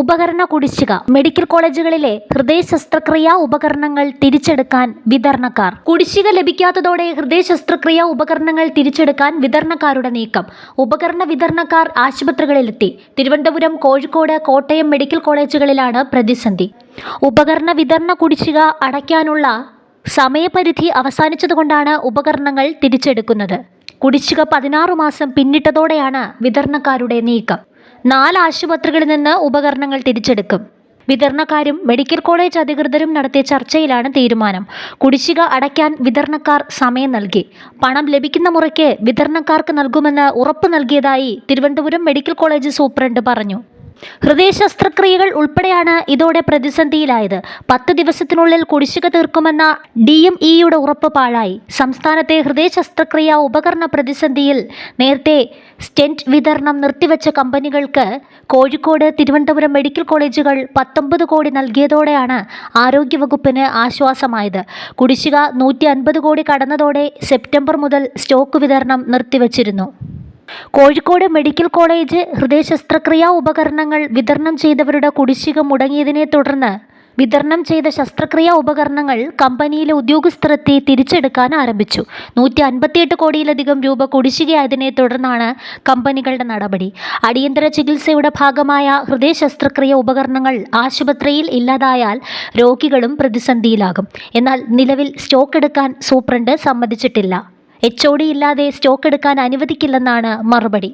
ഉപകരണ കുടിശ്ശിക. മെഡിക്കൽ കോളേജുകളിലെ ഹൃദയ ശസ്ത്രക്രിയാ ഉപകരണങ്ങൾ തിരിച്ചെടുക്കാൻ വിതരണക്കാർ. കുടിശ്ശിക ലഭിക്കാത്തതോടെ ഹൃദയ ശസ്ത്രക്രിയാ ഉപകരണങ്ങൾ തിരിച്ചെടുക്കാൻ വിതരണക്കാരുടെ നീക്കം. ഉപകരണ വിതരണക്കാർ ആശുപത്രികളിലെത്തി. തിരുവനന്തപുരം കോഴിക്കോട് കോട്ടയം മെഡിക്കൽ കോളേജുകളിലാണ് പ്രതിസന്ധി. ഉപകരണ വിതരണ കുടിശ്ശിക അടയ്ക്കാനുള്ള സമയപരിധി അവസാനിച്ചതുകൊണ്ടാണ് ഉപകരണങ്ങൾ തിരിച്ചെടുക്കുന്നത്. കുടിശ്ശിക പതിനാറ് മാസം പിന്നിട്ടതോടെയാണ് വിതരണക്കാരുടെ നീക്കം. നാല് ആശുപത്രികളിൽ നിന്ന് ഉപകരണങ്ങൾ തിരിച്ചെടുക്കും. വിതരണക്കാരും മെഡിക്കൽ കോളേജ് അധികൃതരും നടത്തിയ ചർച്ചയിലാണ് തീരുമാനം. കുടിശ്ശിക അടയ്ക്കാൻ വിതരണക്കാർ സമയം നൽകി. പണം ലഭിക്കുന്ന മുറയ്ക്ക് വിതരണക്കാർക്ക് നൽകുമെന്ന് ഉറപ്പ് നൽകിയതായി തിരുവനന്തപുരം മെഡിക്കൽ കോളേജ് സൂപ്രണ്ട് പറഞ്ഞു. ഹൃദയ ശസ്ത്രക്രിയകൾ ഉൾപ്പെടെയാണ് ഇതോടെ പ്രതിസന്ധിയിലായത്. പത്ത് ദിവസത്തിനുള്ളിൽ കുടിശ്ശിക തീർക്കുമെന്ന ഡി എം ഇയുടെ ഉറപ്പ് പാഴായി. സംസ്ഥാനത്തെ ഹൃദയ ശസ്ത്രക്രിയ ഉപകരണ പ്രതിസന്ധിയിൽ നേരത്തെ സ്റ്റെന്റ് വിതരണം നിർത്തിവെച്ച കമ്പനികൾക്ക് കോഴിക്കോട് തിരുവനന്തപുരം മെഡിക്കൽ കോളേജുകൾ പത്തൊമ്പത് കോടി നൽകിയതോടെയാണ് ആരോഗ്യവകുപ്പിന് ആശ്വാസമായത്. കുടിശ്ശിക നൂറ്റി അൻപത് കോടി കടന്നതോടെ സെപ്റ്റംബർ മുതൽ സ്റ്റോക്ക് വിതരണം നിർത്തിവച്ചിരുന്നു. കോഴിക്കോട് മെഡിക്കൽ കോളേജ് ഹൃദയ ശസ്ത്രക്രിയാ ഉപകരണങ്ങൾ വിതരണം ചെയ്തവരുടെ കുടിശ്ശിക മുടങ്ങിയതിനെ തുടർന്ന് വിതരണം ചെയ്ത ശസ്ത്രക്രിയാ ഉപകരണങ്ങൾ കമ്പനിയിലെ ഉദ്യോഗസ്ഥരെത്തി തിരിച്ചെടുക്കാൻ ആരംഭിച്ചു. നൂറ്റി അൻപത്തിയെട്ട് കോടിയിലധികം രൂപ കുടിശ്ശികയായതിനെ തുടർന്നാണ് കമ്പനികളുടെ നടപടി. അടിയന്തര ചികിത്സയുടെ ഭാഗമായ ഹൃദയ ശസ്ത്രക്രിയ ഉപകരണങ്ങൾ ആശുപത്രിയിൽ ഇല്ലാതായാൽ രോഗികളും പ്രതിസന്ധിയിലാകും. എന്നാൽ നിലവിൽ സ്റ്റോക്ക് എടുക്കാൻ സൂപ്രണ്ട് സമ്മതിച്ചിട്ടില്ല. എച്ച് ഒ ഡി ഇല്ലാതെ സ്റ്റോക്ക് എടുക്കാൻ അനുവദിക്കില്ലെന്നാണ് മറുപടി